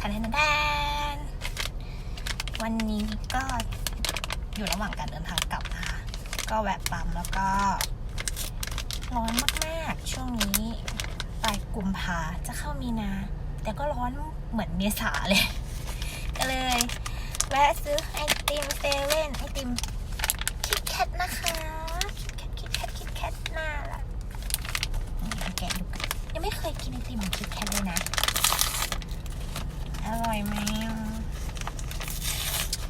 ทันทันทันวันนี้ก็อยู่ระหว่างการเดินทางกลับนะคะ ก็แวะปั๊มแล้วก็ร้อนมากๆ ช่วงนี้ปลายกุมภาจะเข้ามีนา แต่ก็ร้อนเหมือนเมษาเลย ก็เลย แวะซื้อไอติมเซเว่นไอติมคิดแคทนะคะคิดแคทคิดแคทคิดแคทน่ารักแกะดูกันยังไม่เคยกินไอติมของคิดแคทเลยนะ อร่อยไหม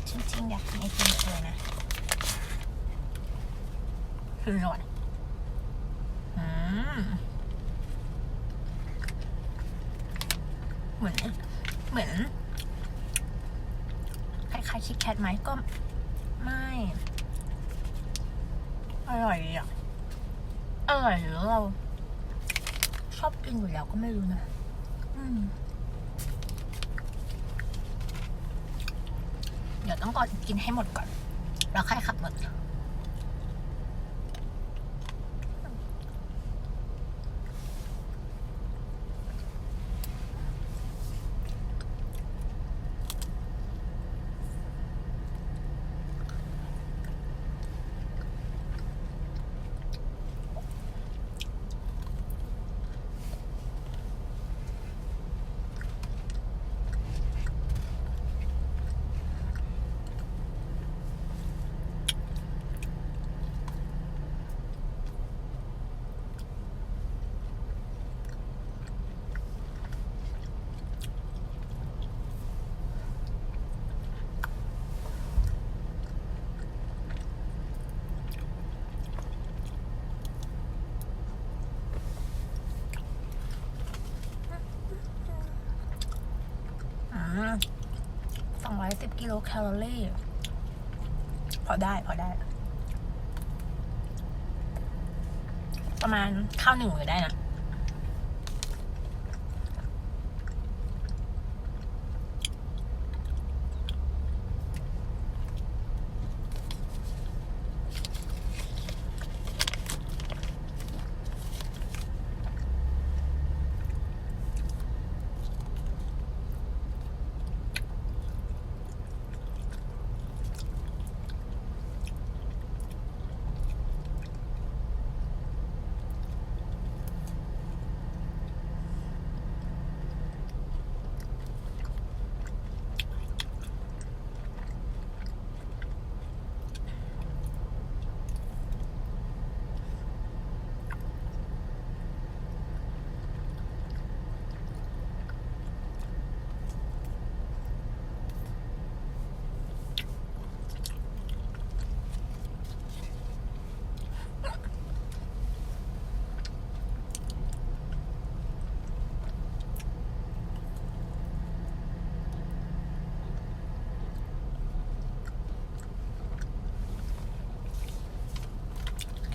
จริงๆอยากกินไอติมเลยนะคือร่อยอืมเหมือน เหมือนคล้ายๆคิดแคทไหมก็ไม่ อร่อยอะ อร่อยหรือเรา ชอบกินอยู่แล้วก็ไม่รู้นะ อืม เดี๋ยวต้องก่อนกินให้หมดก่อน แล้วค่อยขับรถ 210 กิโลแคลอรี่ พอได้พอได้ ประมาณข้าวหนึ่งมือได้นะ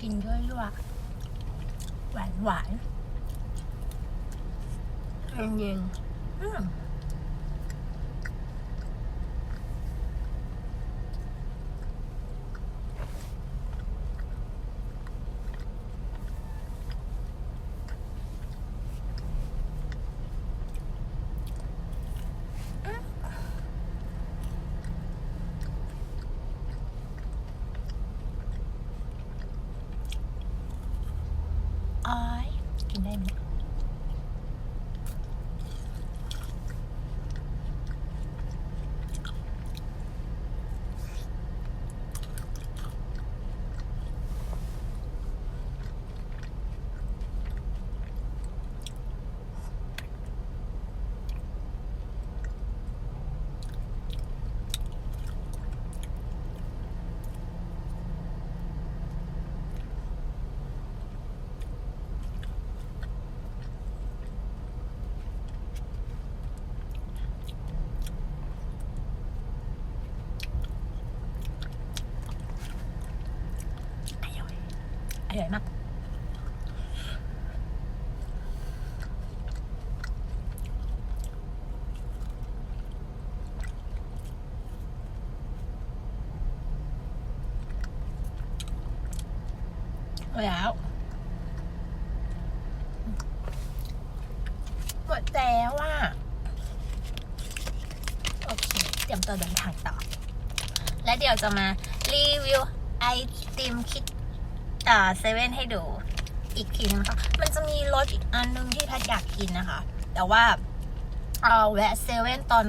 กินด้วยลวหวานหวานเย็นเย็นๆอืมอ้อย กินได้ไหมอร่อย อร่อยมาก แล้วหมดแล้วอะจะเค เตรียมตัวเดินทางต่อ และเดี๋ยวจะมารีวิวไอติมคิด เซเว่นให้ดูอีกทีนะคะ มันจะมีรสอีกอันนึงที่แพทอยากกินนะคะ แต่ว่าเอาแวะเซเว่นตอน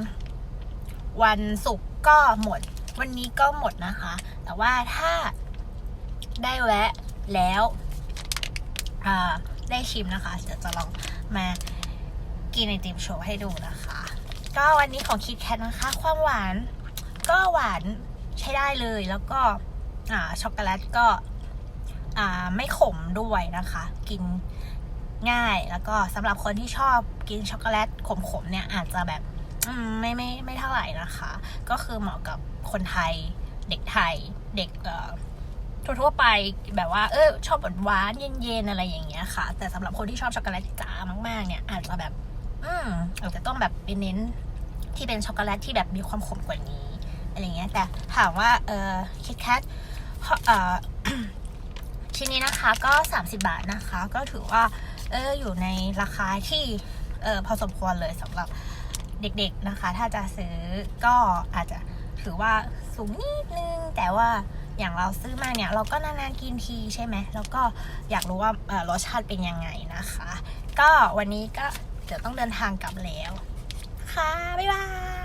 วันศุกร์ก็หมด วันนี้ก็หมดนะคะ แต่ว่าถ้าได้แวะแล้วอ่าได้ชิมนะคะเดี๋ยวจะลองมากินไอติมโชว์ให้ดูนะคะ ก็วันนี้ของคิดแคทนะคะ ความหวานก็หวานใช้ได้เลยแล้วก็อ่าช็อกโกแลตก็ ไม่ขมด้วยนะคะ กินง่ายแล้วก็สำหรับคนที่ชอบกินช็อกโกแลตขมๆเนี่ยอาจจะแบบไม่ไม่ไม่เท่าไหร่นะคะ ก็คือเหมาะกับคนไทยเด็กไทยเด็กทั่วๆไปแบบว่าเออชอบหวานเย็นๆอะไรอย่างเงี้ยค่ะ แต่สำหรับคนที่ชอบช็อกโกแลตจ๋ามากๆเนี่ยอาจจะแบบ อืมอาจจะต้องแบบไปเน้นที่เป็นช็อกโกแลตที่แบบมีความขมกว่านี้อะไรเงี้ยแต่ถามว่าเออคิดแคทเอ่อ ชิ้นนี้นะคะก็ 30 บาทนะคะ ก็ถือว่าเอออยู่ในราคาที่เออพอสมควรเลยสำหรับเด็กๆนะคะ ถ้าจะซื้อก็อาจจะถือว่าสูงนิดนึง แต่ว่าอย่างเราซื้อมาเนี่ย เราก็นานๆกินทีใช่ไหม แล้วก็อยากรู้ว่ารสชาติเป็นยังไงนะคะ ก็วันนี้ก็เดี๋ยวต้องเดินทางกลับแล้ว ค่ะ บ๊ายบาย